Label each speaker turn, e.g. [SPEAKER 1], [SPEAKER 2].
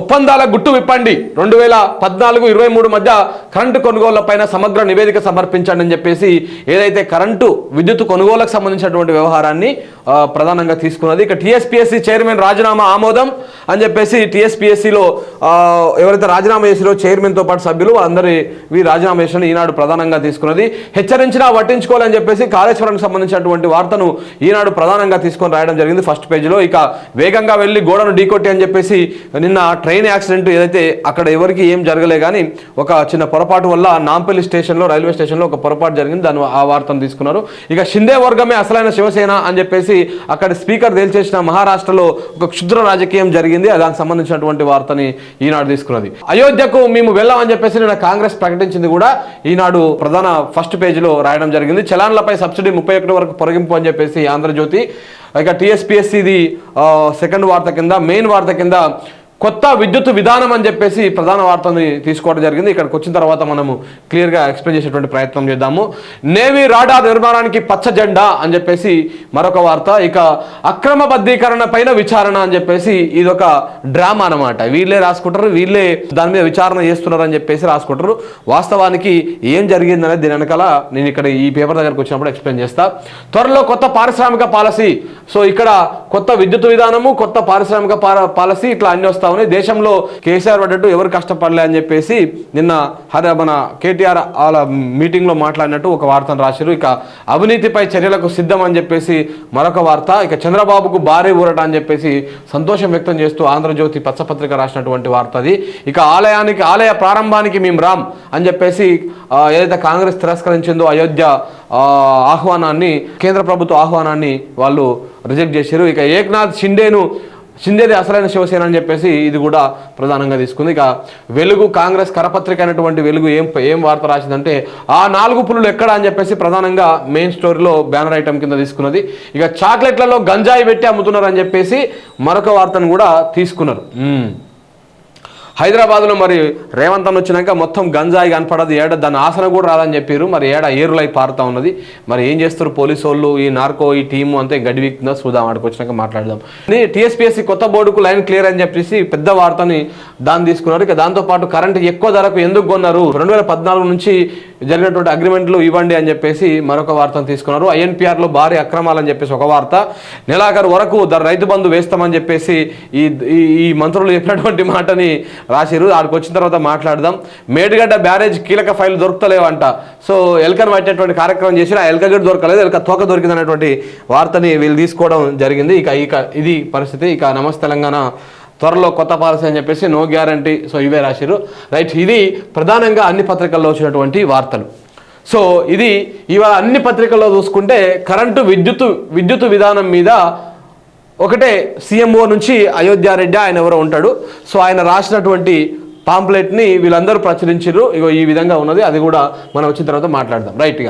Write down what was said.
[SPEAKER 1] ఒప్పందాల గుట్టు విప్పండి. రెండు వేల పద్నాలుగు ఇరవై మూడు మధ్య కరెంటు కొనుగోళ్ళపైన సమగ్ర నివేదిక సమర్పించండి అని చెప్పేసి ఏదైతే కరెంటు విద్యుత్ కొనుగోలకు సంబంధించినటువంటి వ్యవహారాన్ని ప్రధానంగా తీసుకున్నది. ఇక టీఎస్పీఎస్సీ చైర్మన్ రాజీనామా ఆమోదం అని చెప్పేసి టీఎస్పీఎస్సీలో ఎవరైతే రాజీనామా చేసిరో చైర్మన్తో పాటు సభ్యులు అందరి వీ రాజీనామా చేసిన ఈనాడు ప్రధానంగా తీసుకున్నది. హెచ్చరించినా పట్టించుకోవాలని చెప్పేసి కాళేశ్వరానికి సంబంధించినటువంటి వార్తను ఈనాడు ప్రధానంగా తీసుకొని రాయడం జరిగింది ఫస్ట్ పేజీలో. ఇక వేగంగా వెళ్ళి గోడను ఢీకొట్టి అని చెప్పేసి నిన్న ట్రైన్ యాక్సిడెంట్ ఏదైతే అక్కడ ఎవరికి ఏం జరగలే కానీ ఒక చిన్న పొరపాటు వల్ల నాంపల్లి స్టేషన్లో రైల్వే స్టేషన్లో ఒక పొరపాటు జరిగింది. దాని ఆ వార్తను తీసుకున్నారు. ఇక షిందే వర్గమే అసలైన శివసేన అని చెప్పేసి అక్కడ స్పీకర్ తేల్చేసిన మహారాష్ట్రలో ఒక క్షుద్ర రాజకీయం జరిగింది. దానికి సంబంధించినటువంటి వార్తని ఈనాడు తీసుకున్నది. అయోధ్యకు మేము వెళ్ళామని చెప్పేసి నిన్న కాంగ్రెస్ ప్రకటించింది కూడా. ఈనాడు ప్రధాన ఫస్ట్ పేజీలో రాయడం జరిగింది. చలాన్లపై సబ్సిడీ ముప్పై ఒకటి వరకు పొరగింపు అని చెప్పేసి ఆంధ్రజ్యోతి. ఇక టీఎస్పీఎస్సీది సెకండ్ వార్త కింద మెయిన్ వార్త కింద కొత్త విద్యుత్ విధానం అని చెప్పేసి ప్రధాన వార్తని తీసుకోవడం జరిగింది. ఇక్కడికి వచ్చిన తర్వాత మనము క్లియర్గా ఎక్స్ప్లెయిన్ చేసేటువంటి ప్రయత్నం చేద్దాము. నేవీ రాడార్ నిర్మాణానికి పచ్చ జెండా అని చెప్పేసి మరొక వార్త. ఇక అక్రమ బద్దీకరణ పైన విచారణ అని చెప్పేసి ఇది ఒక డ్రామా అనమాట వీళ్ళే రాసుకుంటారు వీళ్ళే దాని మీద విచారణ చేస్తున్నారు అని చెప్పేసి రాసుకుంటారు. వాస్తవానికి ఏం జరిగిందనేది దీని వెనకాల నేను ఇక్కడ ఈ పేపర్ దగ్గరకు వచ్చినప్పుడు ఎక్స్ప్లెయిన్ చేస్తా. త్వరలో కొత్త పారిశ్రామిక పాలసీ. సో ఇక్కడ కొత్త విద్యుత్ విధానము కొత్త పారిశ్రామిక పాలసీ ఇట్లా అన్ని వస్తా ఉన్నాయి. దేశంలో కేసీఆర్ పడ్డట్టు ఎవరు కష్టపడలే అని చెప్పేసి నిన్న హర మన కేటీఆర్ వాళ్ళ మీటింగ్లో మాట్లాడినట్టు ఒక వార్తను రాశారు ఇక అవినీతిపై చర్యలకు సిద్ధం అని చెప్పేసి మరొక వార్త. ఇక చంద్రబాబుకు భారీ ఊరట అని చెప్పేసి సంతోషం వ్యక్తం చేస్తూ ఆంధ్రజ్యోతి పచ్చపత్రిక రాసినటువంటి వార్త అది ఇక ఆలయానికి ఆలయ ప్రారంభానికి మేము రామ్ అని చెప్పేసి ఏదైతే కాంగ్రెస్ తిరస్కరించిందో అయోధ్య ఆహ్వానాన్ని కేంద్ర ప్రభుత్వ ఆహ్వానాన్ని వాళ్ళు రిజెక్ట్ చేశారు. ఇక ఏక్నాథ్ షిండేను షిండేది అసలైన శివసేన అని చెప్పేసి ఇది కూడా ప్రధానంగా తీసుకుంది. ఇక వెలుగు కాంగ్రెస్ కరపత్రిక అయినటువంటి వెలుగు ఏం ఏం వార్త రాసిందంటే ఆ నాలుగు పులులు ఎక్కడ అని చెప్పేసి ప్రధానంగా మెయిన్ స్టోరీలో బ్యానర్ ఐటమ్ కింద తీసుకున్నది. ఇక చాక్లెట్లలో గంజాయి పెట్టి అమ్ముతున్నారు అని చెప్పేసి మరొక వార్తను కూడా తీసుకున్నారు. హైదరాబాద్లో మరి రేవంత్ అన్న వచ్చినాక మొత్తం గంజాయి కనపడదు ఏడ దాని ఆసన కూడా రాదని చెప్పారు. మరి ఏడ ఏరులై పారుతా ఉన్నది. మరి ఏం చేస్తారు పోలీసు వాళ్ళు? ఈ నార్కో ఈ టీము అంతే గడివిక్తుందో చూద్దాం ఆడికి వచ్చినాక మాట్లాడదాం. టీఎస్పీఎస్సీ కొత్త బోర్డుకు లైన్ క్లియర్ అని చెప్పేసి పెద్ద వార్తని దాన్ని తీసుకున్నారు. ఇక దాంతోపాటు కరెంట్ ఎక్కువ ధరకు ఎందుకు కొన్నారు? రెండు వేల పద్నాలుగు నుంచి జరిగినటువంటి అగ్రిమెంట్లు ఇవ్వండి అని చెప్పేసి మరొక వార్తను తీసుకున్నారు. ఐఎన్పిఆర్లో భారీ అక్రమాలని చెప్పేసి ఒక వార్త. నెలాఖరు వరకు రైతు బంధు వేస్తామని చెప్పేసి ఈ ఈ- ఈ మంత్రులు చెప్పినటువంటి మాటని రాసిరు ఆడికి వచ్చిన తర్వాత మాట్లాడదాం. మేడిగడ్డ బ్యారేజ్ కీలక ఫైల్ దొరుకుతలేవంట. సో ఎల్కను పట్టేటువంటి కార్యక్రమం చేసి ఆ ఎల్క గడ్డ దొరకలేదు ఎల్క తోక దొరికింది అనేటువంటి వార్తని వీళ్ళు తీసుకోవడం జరిగింది. ఇక ఇక ఇది పరిస్థితి. ఇక నమస్తే తెలంగాణ. త్వరలో కొత్త పాలసీ అని చెప్పేసి నో గ్యారంటీ. సో ఇవే రాశారు రైట్ ఇది ప్రధానంగా అన్ని పత్రికల్లో వచ్చినటువంటి వార్తలు. సో ఇది ఇవాళ అన్ని పత్రికల్లో చూసుకుంటే కరెంటు విద్యుత్ విద్యుత్ విధానం మీద ఒకటే సీఎంఓ నుంచి అయోధ్యారెడ్డి ఆయన ఎవరో ఉంటాడు. సో ఆయన రాసినటువంటి పాంప్లెట్ని వీళ్ళందరూ ప్రచురించారు ఇగో ఈ విధంగా ఉన్నది. అది కూడా మనం వచ్చిన తర్వాత మాట్లాడదాం. రైట్గా